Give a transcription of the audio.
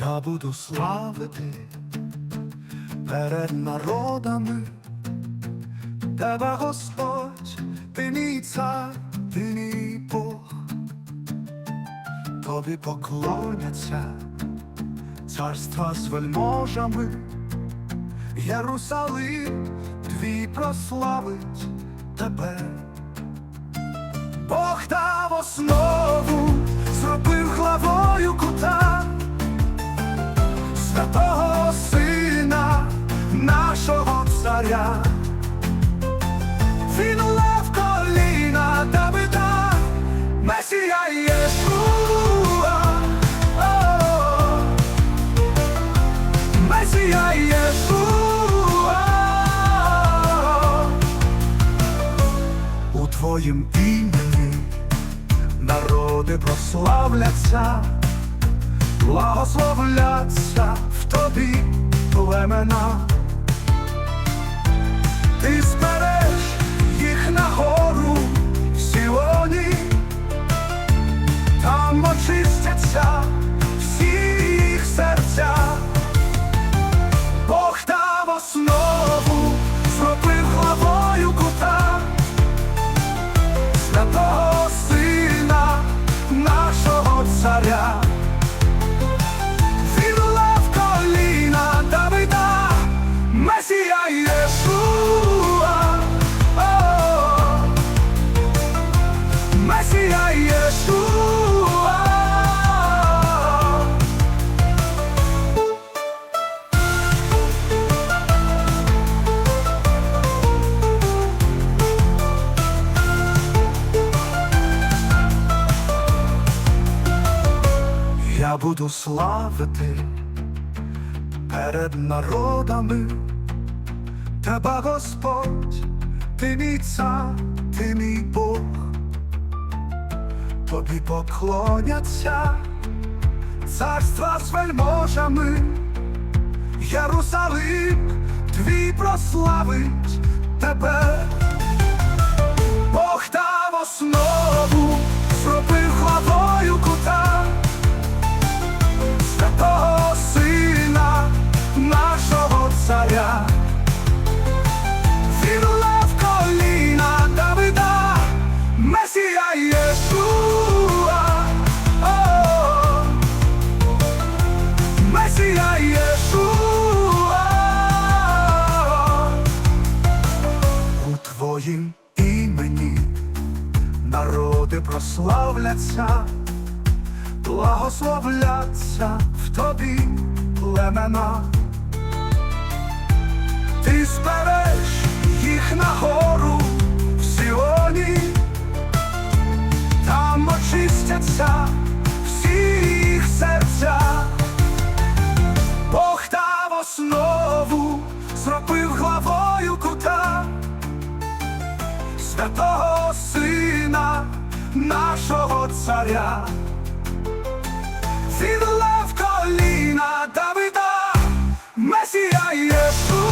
Я буду славити перед народами, тебе Господь, ти мій цар, ти мій Бог, тобі поклоняться царства з вельможами, Єрусалим твій прославить тебе. Бог дав основу, Месія Єшуа. У твоїм імені народи прославляться, благословляться в тобі племена. Месія Єшуа. Я буду славити перед народами тебе, Господь, ти мій цар, ти мій Бог, тобі поклоняться царства з вельможами, Єрусалим твій прославить тебе. Бог дав основу, зробив главою кута святого сина, нашого царя. Він лев коліна Давида, Месія Єшуа. Народи прославляться благословляться в тобі племена. Ти збереш їх на гору в Сіоні, там очистяться всі їх серця. Бог дав основу, нашого царя. сідла в коліна Давида, Месія Єсу.